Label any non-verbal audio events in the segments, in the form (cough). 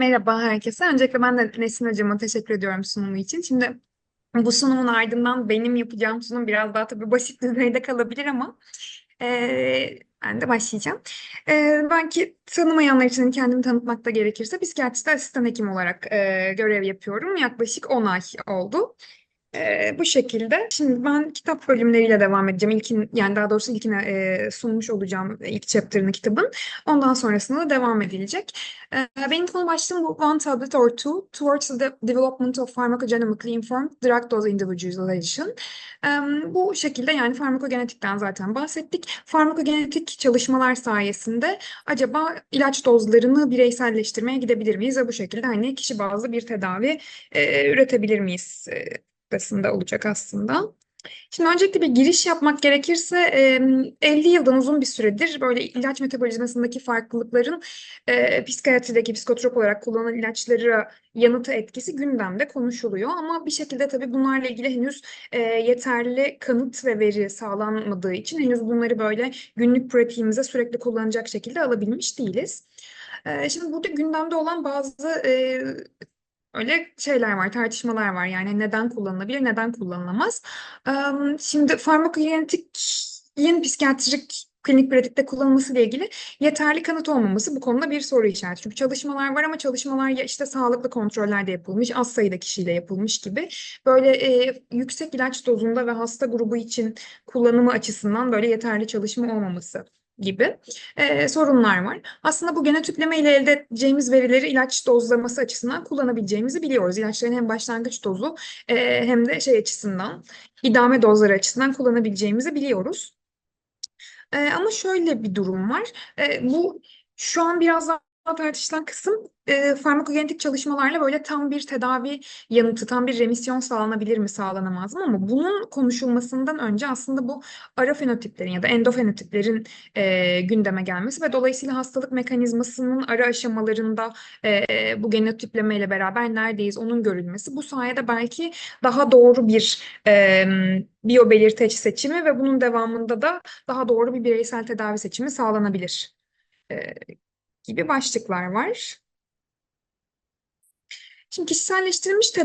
Merhaba herkese. Öncelikle ben de Nesin Hocam'a teşekkür ediyorum sunumu için. Şimdi bu sunumun ardından benim yapacağım sunum biraz daha tabii basit (laughs) düzeyde kalabilir ama eee, ben de başlayacağım. Eee belki tanımayanlar için kendimi tanıtmakta gerekirse psikiyatriste asistan hekim olarak eee, görev yapıyorum. Yaklaşık 10 ay oldu. Ee, bu şekilde. Şimdi ben kitap bölümleriyle devam edeceğim. İlkin, yani daha doğrusu ilkine e, sunmuş olacağım ilk chapter'ını kitabın. Ondan sonrasında da devam edilecek. Ee, benim konu başlığım bu One Tablet or Two Towards the Development of Pharmacogenomically Informed Drug Dose Individualization. Ee, bu şekilde yani farmakogenetikten zaten bahsettik. Farmakogenetik çalışmalar sayesinde acaba ilaç dozlarını bireyselleştirmeye gidebilir miyiz ve bu şekilde hani kişi bazlı bir tedavi e, üretebilir miyiz? E, noktasında olacak aslında. Şimdi öncelikle bir giriş yapmak gerekirse e, 50 yıldan uzun bir süredir böyle ilaç metabolizmasındaki farklılıkların psikiyatrideki psikotrop olarak kullanılan ilaçlara yanıtı etkisi gündemde konuşuluyor. Ama bir şekilde tabii bunlarla ilgili henüz yeterli kanıt ve veri sağlanmadığı için henüz bunları böyle günlük pratiğimize sürekli kullanacak şekilde alabilmiş değiliz. Şimdi burada gündemde olan bazı Öyle şeyler var, tartışmalar var. Yani neden kullanılabilir, neden kullanılamaz. Şimdi farmakogenetiğin psikiyatrik klinik pratikte kullanılması ile ilgili yeterli kanıt olmaması bu konuda bir soru işareti. Çünkü çalışmalar var ama çalışmalar ya işte sağlıklı kontrollerde yapılmış, az sayıda kişiyle yapılmış gibi. Böyle e, yüksek ilaç dozunda ve hasta grubu için kullanımı açısından böyle yeterli çalışma olmaması gibi e, sorunlar var. Aslında bu genotüpleme ile elde edeceğimiz verileri ilaç dozlaması açısından kullanabileceğimizi biliyoruz. İlaçların hem başlangıç dozu e, hem de şey açısından, idame dozları açısından kullanabileceğimizi biliyoruz. E, ama şöyle bir durum var. E, bu şu an biraz daha tartışılan kısım e, farmakogenetik çalışmalarla böyle tam bir tedavi yanıtı, tam bir remisyon sağlanabilir mi, sağlanamaz mı? Ama bunun konuşulmasından önce aslında bu ara fenotiplerin ya da endofenotiplerin e, gündeme gelmesi ve dolayısıyla hastalık mekanizmasının ara aşamalarında e, bu genotipleme ile beraber neredeyiz onun görülmesi. Bu sayede belki daha doğru bir e, biyobelirteç seçimi ve bunun devamında da daha doğru bir bireysel tedavi seçimi sağlanabilir. E, gibi başlıklar var. Şimdi kişiselleştirilmiş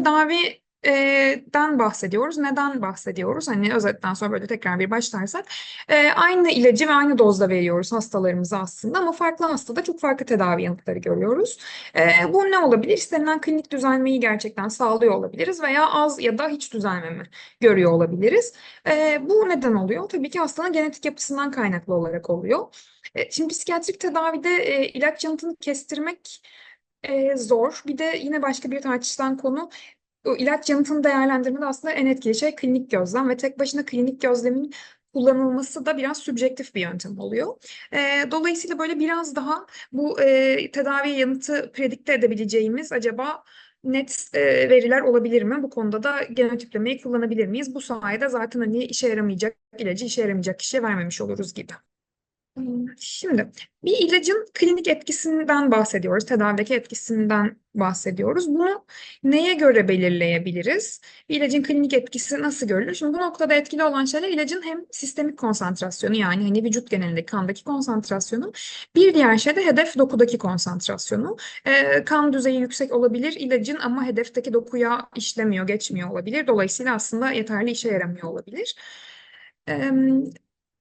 tedaviden bahsediyoruz. Neden bahsediyoruz? Hani özetten sonra böyle tekrar bir başlarsak. E, aynı ilacı ve aynı dozda veriyoruz hastalarımıza aslında ama farklı hastada çok farklı tedavi yanıtları görüyoruz. E, bu ne olabilir? İstenilen klinik düzelmeyi gerçekten sağlıyor olabiliriz veya az ya da hiç düzelmemi görüyor olabiliriz. E, bu neden oluyor? Tabii ki hastanın genetik yapısından kaynaklı olarak oluyor. E, şimdi psikiyatrik tedavide e, ilaç yanıtını kestirmek e, zor. Bir de yine başka bir tartışılan konu o ilaç yanıtını değerlendirmede aslında en etkili şey klinik gözlem ve tek başına klinik gözlemin kullanılması da biraz sübjektif bir yöntem oluyor. E, dolayısıyla böyle biraz daha bu e, tedavi yanıtı predikte edebileceğimiz acaba net e, veriler olabilir mi? Bu konuda da genotiplemeyi kullanabilir miyiz? Bu sayede zaten hani işe yaramayacak ilacı işe yaramayacak kişiye vermemiş oluruz gibi. Şimdi bir ilacın klinik etkisinden bahsediyoruz, tedavideki etkisinden bahsediyoruz. Bunu neye göre belirleyebiliriz? Bir ilacın klinik etkisi nasıl görülür? Şimdi bu noktada etkili olan şeyler ilacın hem sistemik konsantrasyonu yani hani vücut genelindeki kandaki konsantrasyonu, bir diğer şey de hedef dokudaki konsantrasyonu. Ee, kan düzeyi yüksek olabilir ilacın ama hedefteki dokuya işlemiyor, geçmiyor olabilir. Dolayısıyla aslında yeterli işe yaramıyor olabilir.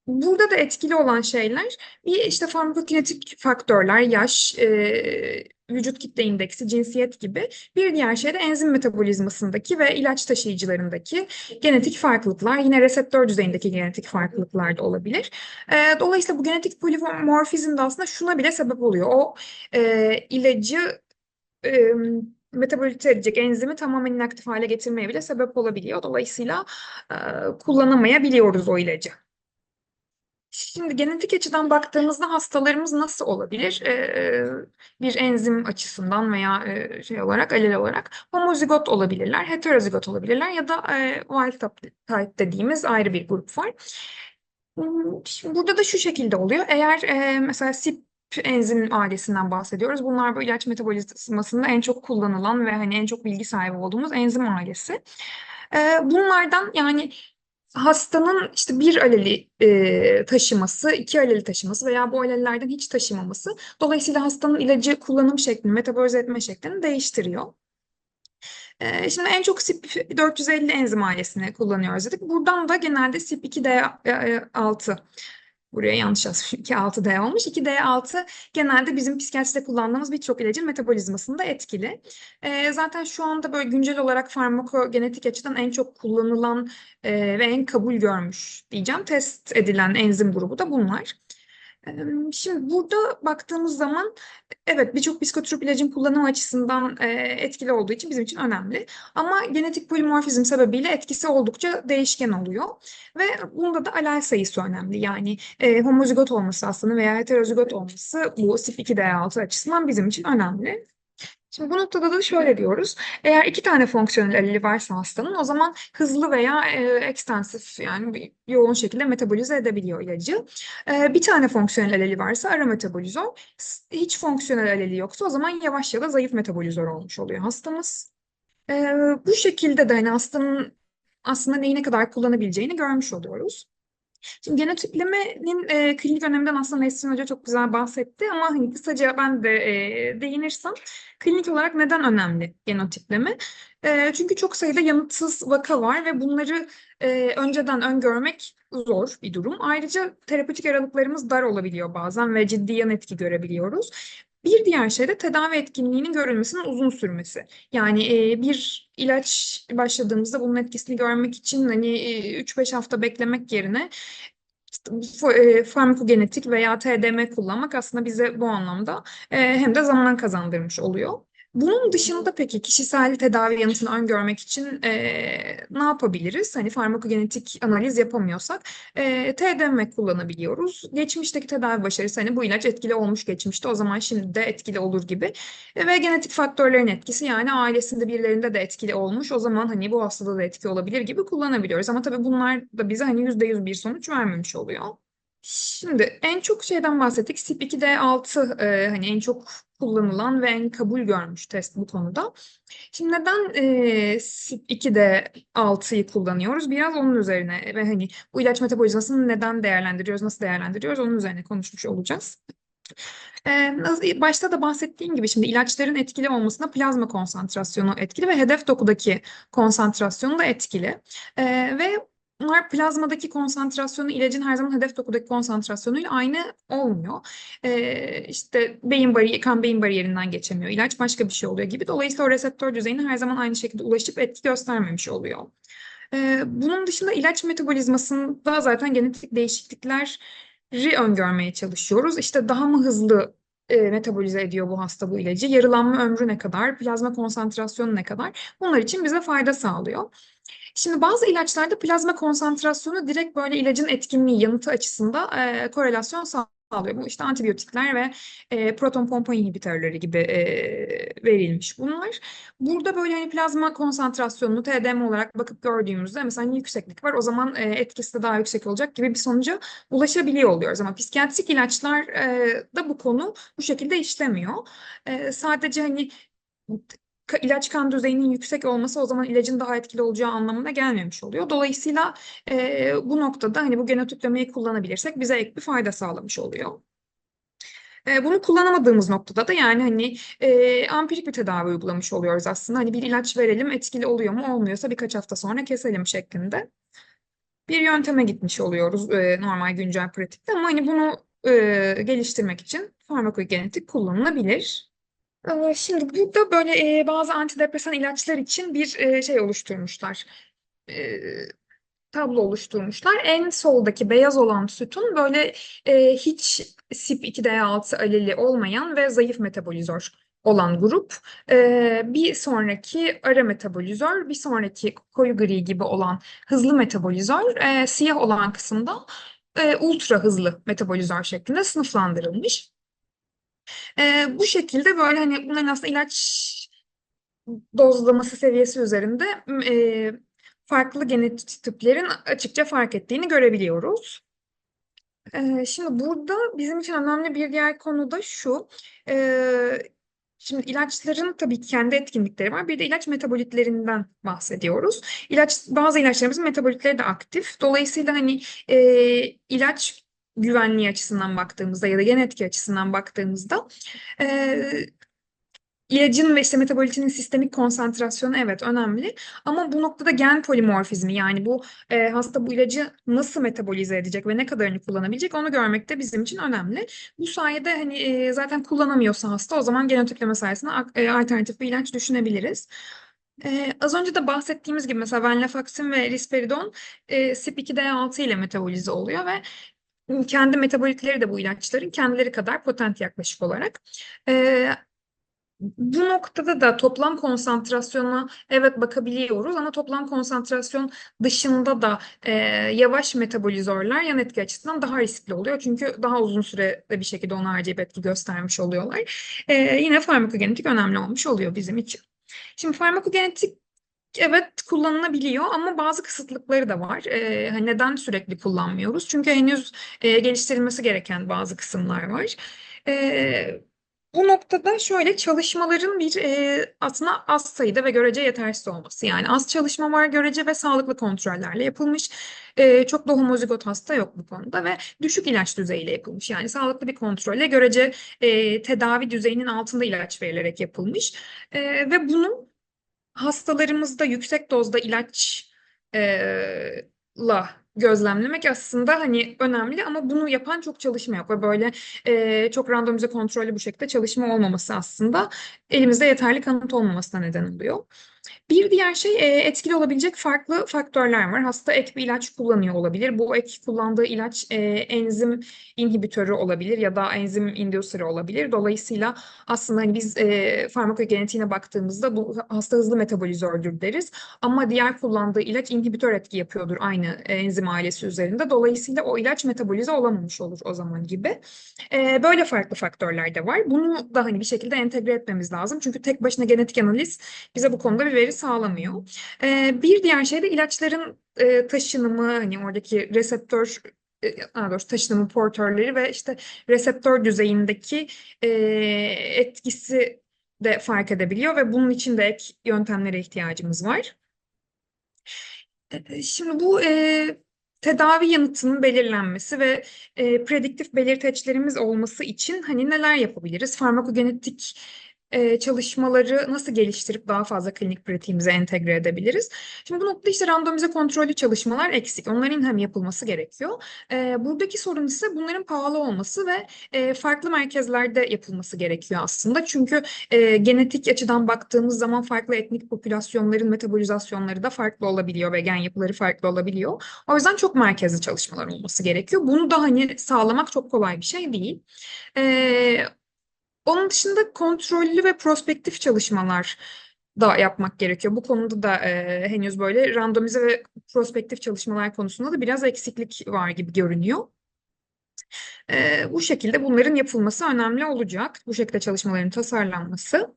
Burada da etkili olan şeyler bir işte farmakokinetik faktörler, yaş, e, vücut kitle indeksi, cinsiyet gibi. Bir diğer şey de enzim metabolizmasındaki ve ilaç taşıyıcılarındaki genetik farklılıklar. Yine reseptör düzeyindeki genetik farklılıklar da olabilir. E, dolayısıyla bu genetik polimorfizm de aslında şuna bile sebep oluyor. O e, ilacı e, metabolite edecek enzimi tamamen inaktif hale getirmeye bile sebep olabiliyor. Dolayısıyla e, kullanamayabiliyoruz o ilacı. Şimdi genetik açıdan baktığımızda hastalarımız nasıl olabilir? Ee, bir enzim açısından veya e, şey olarak, alel olarak homozigot olabilirler, heterozigot olabilirler ya da e, wild type dediğimiz ayrı bir grup var. Şimdi burada da şu şekilde oluyor. Eğer e, mesela CYP enzim ailesinden bahsediyoruz. Bunlar bu ilaç metabolizmasında en çok kullanılan ve hani en çok bilgi sahibi olduğumuz enzim ailesi. Ee, bunlardan yani hastanın işte bir aleli e, taşıması, iki aleli taşıması veya bu alellerden hiç taşımaması dolayısıyla hastanın ilacı kullanım şeklini, metabolize etme şeklini değiştiriyor. E, şimdi en çok CYP450 enzim ailesini kullanıyoruz dedik. Buradan da genelde CYP2D6 Buraya yanlış yazmışım. 2-6D olmuş. 2D6 genelde bizim psikiyatride kullandığımız birçok ilacın metabolizmasında etkili. Ee, zaten şu anda böyle güncel olarak farmakogenetik açıdan en çok kullanılan e, ve en kabul görmüş diyeceğim. Test edilen enzim grubu da bunlar. Şimdi burada baktığımız zaman evet birçok psikotrop ilacın kullanım açısından etkili olduğu için bizim için önemli. Ama genetik polimorfizm sebebiyle etkisi oldukça değişken oluyor. Ve bunda da alel sayısı önemli. Yani e, homozigot olması aslında veya heterozigot olması bu CYP2D6 açısından bizim için önemli. Şimdi bu noktada da şöyle diyoruz. Eğer iki tane fonksiyonel aleli varsa hastanın o zaman hızlı veya e, ekstensif yani yoğun şekilde metabolize edebiliyor ilacı. E, bir tane fonksiyonel aleli varsa ara metabolizör. S- Hiç fonksiyonel aleli yoksa o zaman yavaş ya da zayıf metabolizör olmuş oluyor hastamız. E, bu şekilde de hani hastanın aslında neyi ne kadar kullanabileceğini görmüş oluyoruz. Şimdi genotiplemenin e, klinik öneminden aslında Nesrin Hoca çok güzel bahsetti ama hani kısaca ben de e, değinirsem klinik olarak neden önemli genotipleme? E, çünkü çok sayıda yanıtsız vaka var ve bunları e, önceden öngörmek zor bir durum. Ayrıca terapötik aralıklarımız dar olabiliyor bazen ve ciddi yan etki görebiliyoruz. Bir diğer şey de tedavi etkinliğinin görülmesinin uzun sürmesi. Yani e, bir ilaç başladığımızda bunun etkisini görmek için hani e, 3-5 hafta beklemek yerine e, farmakogenetik veya TDM kullanmak aslında bize bu anlamda e, hem de zaman kazandırmış oluyor. Bunun dışında peki kişisel tedavi yanıtını öngörmek için e, ne yapabiliriz? Hani farmakogenetik analiz yapamıyorsak e, TDM kullanabiliyoruz. Geçmişteki tedavi başarısı hani bu ilaç etkili olmuş geçmişte o zaman şimdi de etkili olur gibi. E, ve genetik faktörlerin etkisi yani ailesinde birilerinde de etkili olmuş o zaman hani bu hastada da etki olabilir gibi kullanabiliyoruz. Ama tabii bunlar da bize hani %100 bir sonuç vermemiş oluyor. Şimdi en çok şeyden bahsettik. CYP2D6 e, hani en çok kullanılan ve en kabul görmüş test bu konuda. Şimdi neden e, CYP2D6'yı kullanıyoruz? Biraz onun üzerine ve hani bu ilaç metabolizmasını neden değerlendiriyoruz, nasıl değerlendiriyoruz onun üzerine konuşmuş olacağız. Başta da bahsettiğim gibi şimdi ilaçların etkili olmasına plazma konsantrasyonu etkili ve hedef dokudaki konsantrasyonu da etkili. Ve bunlar plazmadaki konsantrasyonu ilacın her zaman hedef dokudaki konsantrasyonuyla aynı olmuyor. Ee, işte beyin bariyer, kan beyin bariyerinden geçemiyor. İlaç başka bir şey oluyor gibi. Dolayısıyla o reseptör düzeyine her zaman aynı şekilde ulaşıp etki göstermemiş oluyor. Ee, bunun dışında ilaç metabolizmasında zaten genetik değişiklikler öngörmeye çalışıyoruz. İşte daha mı hızlı e, metabolize ediyor bu hasta bu ilacı? Yarılanma ömrü ne kadar? Plazma konsantrasyonu ne kadar? Bunlar için bize fayda sağlıyor. Şimdi bazı ilaçlarda plazma konsantrasyonu direkt böyle ilacın etkinliği, yanıtı açısında e, korelasyon sağlıyor. Bu işte antibiyotikler ve e, proton pompa inhibitörleri gibi e, verilmiş bunlar. Burada böyle hani plazma konsantrasyonunu TDM olarak bakıp gördüğümüzde mesela hani yükseklik var o zaman e, etkisi de daha yüksek olacak gibi bir sonuca ulaşabiliyor oluyoruz. Ama psikiyatrik ilaçlar e, da bu konu bu şekilde işlemiyor. E, sadece hani ilaç kan düzeyinin yüksek olması o zaman ilacın daha etkili olacağı anlamına gelmemiş oluyor. Dolayısıyla e, bu noktada hani bu genotiplemeyi kullanabilirsek bize ek bir fayda sağlamış oluyor. E, bunu kullanamadığımız noktada da yani hani e, ampirik bir tedavi uygulamış oluyoruz aslında. Hani bir ilaç verelim etkili oluyor mu olmuyorsa birkaç hafta sonra keselim şeklinde. Bir yönteme gitmiş oluyoruz e, normal güncel pratikte ama hani bunu e, geliştirmek için farmakogenetik kullanılabilir. Şimdi burada böyle e, bazı antidepresan ilaçlar için bir e, şey oluşturmuşlar. E, tablo oluşturmuşlar. En soldaki beyaz olan sütun böyle e, hiç CYP2D6 aleli olmayan ve zayıf metabolizör olan grup. E, bir sonraki ara metabolizör, bir sonraki koyu gri gibi olan hızlı metabolizör, e, siyah olan kısımda e, ultra hızlı metabolizör şeklinde sınıflandırılmış. E, bu şekilde böyle hani bunların aslında ilaç dozlaması seviyesi üzerinde e, farklı genotiplerin açıkça fark ettiğini görebiliyoruz. E, şimdi burada bizim için önemli bir diğer konu da şu. E, Şimdi ilaçların tabii ki kendi etkinlikleri var. Bir de ilaç metabolitlerinden bahsediyoruz. İlaç, bazı ilaçlarımızın metabolitleri de aktif. Dolayısıyla hani e, ilaç güvenliği açısından baktığımızda ya da gen etki açısından baktığımızda e, İlacın ve işte metabolitinin sistemik konsantrasyonu evet önemli ama bu noktada gen polimorfizmi yani bu e, hasta bu ilacı nasıl metabolize edecek ve ne kadarını kullanabilecek onu görmek de bizim için önemli. Bu sayede hani e, zaten kullanamıyorsa hasta o zaman genotipleme sayesinde e, alternatif bir ilaç düşünebiliriz. E, az önce de bahsettiğimiz gibi mesela venlafaxin ve risperidon e, CYP2D6 ile metabolize oluyor ve kendi metabolitleri de bu ilaçların kendileri kadar potent yaklaşık olarak. E, bu noktada da toplam konsantrasyona evet bakabiliyoruz ama toplam konsantrasyon dışında da e, yavaş metabolizörler yan etki açısından daha riskli oluyor. Çünkü daha uzun sürede bir şekilde ona harcayıp etki göstermiş oluyorlar. E, yine farmakogenetik önemli olmuş oluyor bizim için. Şimdi farmakogenetik Evet kullanılabiliyor ama bazı kısıtlıkları da var. Ee, hani neden sürekli kullanmıyoruz? Çünkü henüz e, geliştirilmesi gereken bazı kısımlar var. Ee, bu noktada şöyle çalışmaların bir e, aslında az sayıda ve görece yetersiz olması. Yani az çalışma var görece ve sağlıklı kontrollerle yapılmış. E, çok da homozigot hasta yok bu konuda ve düşük ilaç düzeyiyle yapılmış. Yani sağlıklı bir kontrolle görece e, tedavi düzeyinin altında ilaç verilerek yapılmış. E, ve bunu hastalarımızda yüksek dozda ilaçla gözlemlemek aslında hani önemli ama bunu yapan çok çalışma yok ve böyle e, çok randomize kontrollü bu şekilde çalışma olmaması aslında elimizde yeterli kanıt olmamasına neden oluyor. Bir diğer şey e, etkili olabilecek farklı faktörler var. Hasta ek bir ilaç kullanıyor olabilir. Bu ek kullandığı ilaç e, enzim inhibitörü olabilir ya da enzim inducerı olabilir. Dolayısıyla aslında hani biz e, farmakogenetiğine baktığımızda bu hasta hızlı metabolizördür deriz. Ama diğer kullandığı ilaç inhibitör etki yapıyordur aynı enzim ailesi üzerinde. Dolayısıyla o ilaç metabolize olamamış olur o zaman gibi. Böyle farklı faktörler de var. Bunu da hani bir şekilde entegre etmemiz lazım. Çünkü tek başına genetik analiz bize bu konuda bir veri sağlamıyor. E, bir diğer şey de ilaçların e, taşınımı, hani oradaki reseptör e, daha doğrusu taşınımı portörleri ve işte reseptör düzeyindeki e, etkisi de fark edebiliyor ve bunun için de ek yöntemlere ihtiyacımız var. E, Şimdi bu e, tedavi yanıtının belirlenmesi ve e, prediktif belirteçlerimiz olması için hani neler yapabiliriz? Farmakogenetik çalışmaları nasıl geliştirip daha fazla klinik pratiğimize entegre edebiliriz? Şimdi bu noktada işte randomize kontrollü çalışmalar eksik. Onların hem yapılması gerekiyor. Buradaki sorun ise bunların pahalı olması ve farklı merkezlerde yapılması gerekiyor aslında. Çünkü genetik açıdan baktığımız zaman farklı etnik popülasyonların metabolizasyonları da farklı olabiliyor ve gen yapıları farklı olabiliyor. O yüzden çok merkezli çalışmalar olması gerekiyor. Bunu da hani sağlamak çok kolay bir şey değil. E, onun dışında kontrollü ve prospektif çalışmalar da yapmak gerekiyor. Bu konuda da e, henüz böyle randomize ve prospektif çalışmalar konusunda da biraz eksiklik var gibi görünüyor. E, bu şekilde bunların yapılması önemli olacak. Bu şekilde çalışmaların tasarlanması.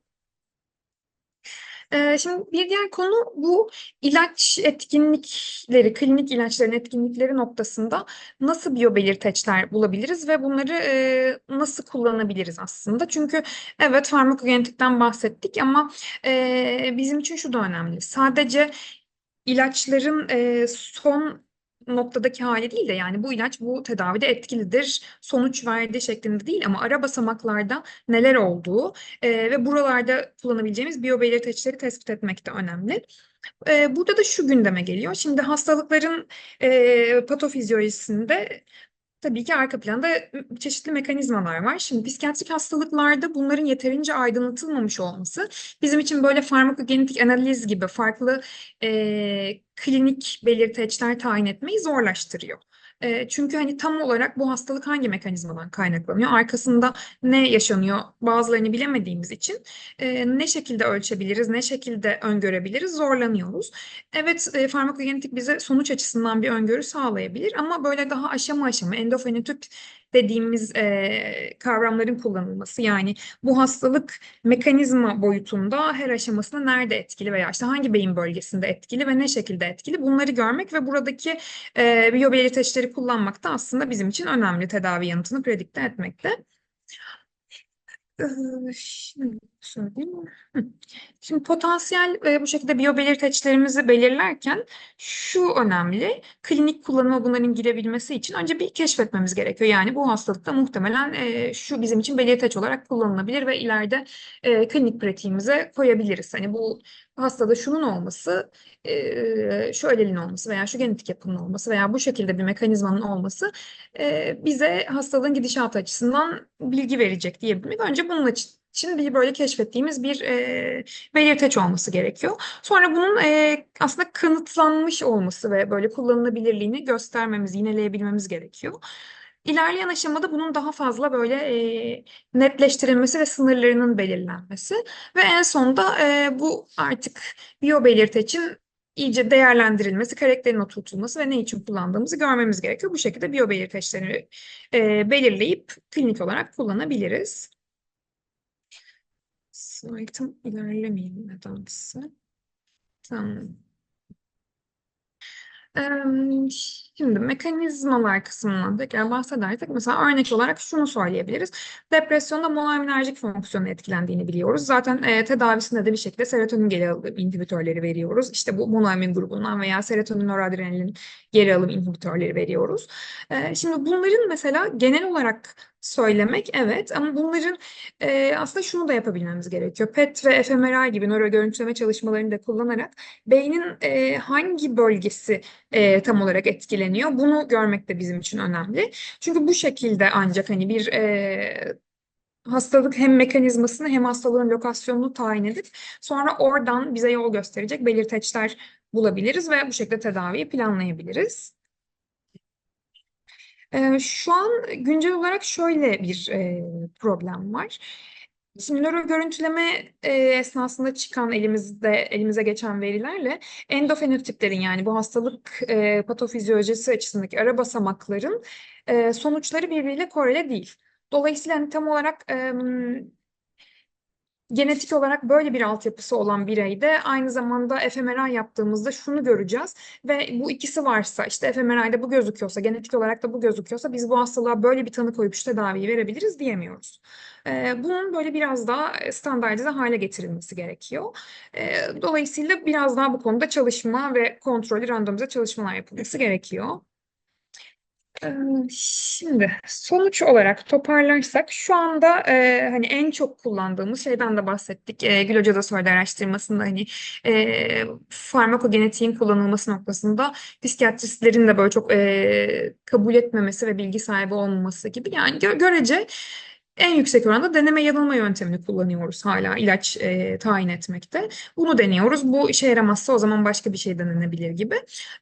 Ee, şimdi bir diğer konu bu ilaç etkinlikleri, klinik ilaçların etkinlikleri noktasında nasıl biyobelirteçler bulabiliriz ve bunları e, nasıl kullanabiliriz aslında? Çünkü evet farmakogenetikten bahsettik ama e, bizim için şu da önemli. Sadece ilaçların e, son noktadaki hali değil de yani bu ilaç bu tedavide etkilidir, sonuç verdi şeklinde değil ama ara basamaklarda neler olduğu e, ve buralarda kullanabileceğimiz biyobelirteçleri tespit etmek de önemli. E, burada da şu gündeme geliyor. Şimdi hastalıkların e, patofizyolojisinde Tabii ki arka planda çeşitli mekanizmalar var. Şimdi psikiyatrik hastalıklarda bunların yeterince aydınlatılmamış olması bizim için böyle farmakogenetik analiz gibi farklı e, klinik belirteçler tayin etmeyi zorlaştırıyor. E, çünkü hani tam olarak bu hastalık hangi mekanizmadan kaynaklanıyor? Arkasında ne yaşanıyor? Bazılarını bilemediğimiz için e, ne şekilde ölçebiliriz, ne şekilde öngörebiliriz zorlanıyoruz. Evet, e, farmakogenetik bize sonuç açısından bir öngörü sağlayabilir ama böyle daha aşama aşama endofenotip dediğimiz e, kavramların kullanılması yani bu hastalık mekanizma boyutunda her aşamasında nerede etkili veya işte hangi beyin bölgesinde etkili ve ne şekilde etkili bunları görmek ve buradaki e, biyobelirteçleri kullanmak da aslında bizim için önemli tedavi yanıtını predikte etmekte. Şimdi söyleyeyim. Şimdi potansiyel e, bu şekilde biyobelirteçlerimizi belirlerken şu önemli. Klinik kullanıma bunların girebilmesi için önce bir keşfetmemiz gerekiyor. Yani bu hastalıkta muhtemelen e, şu bizim için belirteç olarak kullanılabilir ve ileride e, klinik pratiğimize koyabiliriz. Hani bu hastada şunun olması, e, şu allelin olması veya şu genetik yapının olması veya bu şekilde bir mekanizmanın olması e, bize hastalığın gidişatı açısından bilgi verecek diyebilmek. Önce bunun için bir böyle keşfettiğimiz bir e, belirteç olması gerekiyor. Sonra bunun e, aslında kanıtlanmış olması ve böyle kullanılabilirliğini göstermemiz, yineleyebilmemiz gerekiyor. İlerleyen aşamada bunun daha fazla böyle e, netleştirilmesi ve sınırlarının belirlenmesi ve en sonunda e, bu artık biyobelirteçin iyice değerlendirilmesi, karakterin oturtulması ve ne için kullandığımızı görmemiz gerekiyor. Bu şekilde biyobelirteçleri e, belirleyip klinik olarak kullanabiliriz. Slaytım ilerlemeyeyim nedense. Tamam. Şimdi mekanizmalar kısmından tekrar bahsedersek mesela örnek olarak şunu söyleyebiliriz. Depresyonda monoaminerjik fonksiyonu etkilendiğini biliyoruz. Zaten e, tedavisinde de bir şekilde serotonin geri alım inhibitörleri veriyoruz. İşte bu monoamin grubundan veya serotonin noradrenalin geri alım inhibitörleri veriyoruz. E, şimdi bunların mesela genel olarak söylemek evet ama bunların e, aslında şunu da yapabilmemiz gerekiyor. PET ve fMRI gibi nöro görüntüleme çalışmalarını da kullanarak beynin e, hangi bölgesi e, tam olarak etkileniyor bunu görmek de bizim için önemli. Çünkü bu şekilde ancak hani bir e, hastalık hem mekanizmasını hem hastalığın lokasyonunu tayin edip sonra oradan bize yol gösterecek belirteçler bulabiliriz ve bu şekilde tedaviyi planlayabiliriz. Şu an güncel olarak şöyle bir problem var. Şimdi nöro görüntüleme e, esnasında çıkan elimizde elimize geçen verilerle endofenotiplerin yani bu hastalık e, patofizyolojisi açısındaki ara basamakların e, sonuçları birbiriyle korele değil. Dolayısıyla hani tam olarak e, genetik olarak böyle bir altyapısı olan bireyde aynı zamanda fMRI yaptığımızda şunu göreceğiz ve bu ikisi varsa işte fMRI'de bu gözüküyorsa genetik olarak da bu gözüküyorsa biz bu hastalığa böyle bir tanı koyup şu tedaviyi verebiliriz diyemiyoruz. Ee, bunun böyle biraz daha standartize hale getirilmesi gerekiyor. Ee, dolayısıyla biraz daha bu konuda çalışma ve kontrollü randomize çalışmalar yapılması gerekiyor. Şimdi sonuç olarak toparlarsak şu anda e, hani en çok kullandığımız şeyden de bahsettik. E, Gül Hoca da söyledi araştırmasında hani e, farmakogenetiğin kullanılması noktasında psikiyatristlerin de böyle çok e, kabul etmemesi ve bilgi sahibi olmaması gibi yani gö görece en yüksek oranda deneme yanılma yöntemini kullanıyoruz hala ilaç e, tayin etmekte. Bunu deniyoruz. Bu işe yaramazsa o zaman başka bir şey denenebilir gibi.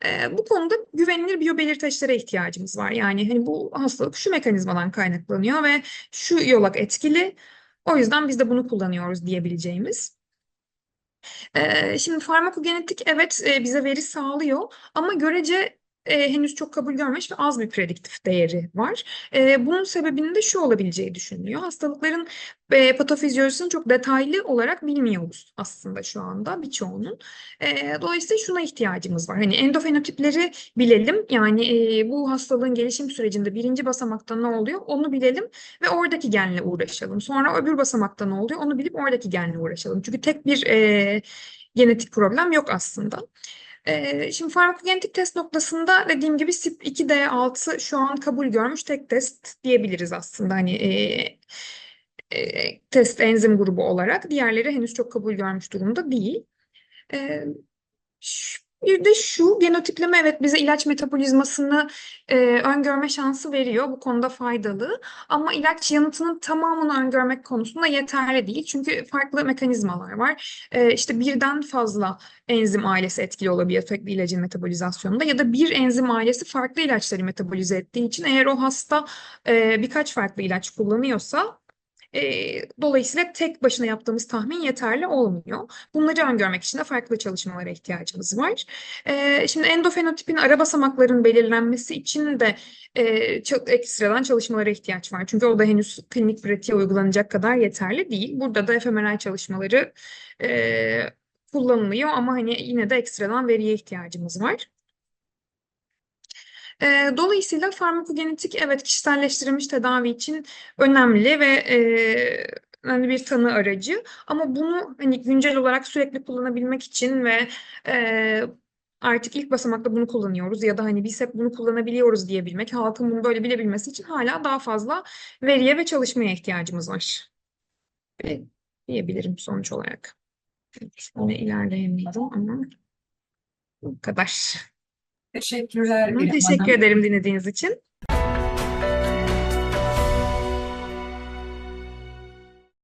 E, bu konuda güvenilir biyobelirteçlere ihtiyacımız var. Yani hani bu hastalık şu mekanizmadan kaynaklanıyor ve şu yolak etkili. O yüzden biz de bunu kullanıyoruz diyebileceğimiz. Ee, şimdi farmakogenetik evet e, bize veri sağlıyor ama görece e, henüz çok kabul görmemiş ve az bir prediktif değeri var. E, bunun sebebinin de şu olabileceği düşünülüyor. Hastalıkların e, patofizyolojisini çok detaylı olarak bilmiyoruz aslında şu anda birçoğunun. E, dolayısıyla şuna ihtiyacımız var. Hani endofenotipleri bilelim. Yani e, bu hastalığın gelişim sürecinde birinci basamakta ne oluyor onu bilelim ve oradaki genle uğraşalım. Sonra öbür basamakta ne oluyor onu bilip oradaki genle uğraşalım. Çünkü tek bir e, genetik problem yok aslında. Ee, şimdi farmakogenetik test noktasında dediğim gibi CYP2D6 şu an kabul görmüş tek test diyebiliriz aslında. Hani e, e, test enzim grubu olarak. Diğerleri henüz çok kabul görmüş durumda değil. E, bir de şu genotipleme evet bize ilaç metabolizmasını e, öngörme şansı veriyor. Bu konuda faydalı. Ama ilaç yanıtının tamamını öngörmek konusunda yeterli değil. Çünkü farklı mekanizmalar var. E, işte birden fazla enzim ailesi etkili olabiliyor farklı ilacın metabolizasyonunda ya da bir enzim ailesi farklı ilaçları metabolize ettiği için eğer o hasta e, birkaç farklı ilaç kullanıyorsa e, dolayısıyla tek başına yaptığımız tahmin yeterli olmuyor. Bunları öngörmek için de farklı çalışmalara ihtiyacımız var. E, şimdi endofenotipin ara basamakların belirlenmesi için de e, ekstradan çalışmalara ihtiyaç var. Çünkü o da henüz klinik pratiğe uygulanacak kadar yeterli değil. Burada da fMRI çalışmaları e, kullanılıyor ama hani yine de ekstradan veriye ihtiyacımız var. E, dolayısıyla farmakogenetik evet kişiselleştirilmiş tedavi için önemli ve e, önemli bir tanı aracı. Ama bunu hani güncel olarak sürekli kullanabilmek için ve e, artık ilk basamakta bunu kullanıyoruz ya da hani biz hep bunu kullanabiliyoruz diyebilmek, halkın bunu böyle bilebilmesi için hala daha fazla veriye ve çalışmaya ihtiyacımız var. Ve diyebilirim sonuç olarak. Yine ilerleyemedim ama bu kadar. Teşekkürler. Teşekkür ederim dinlediğiniz için.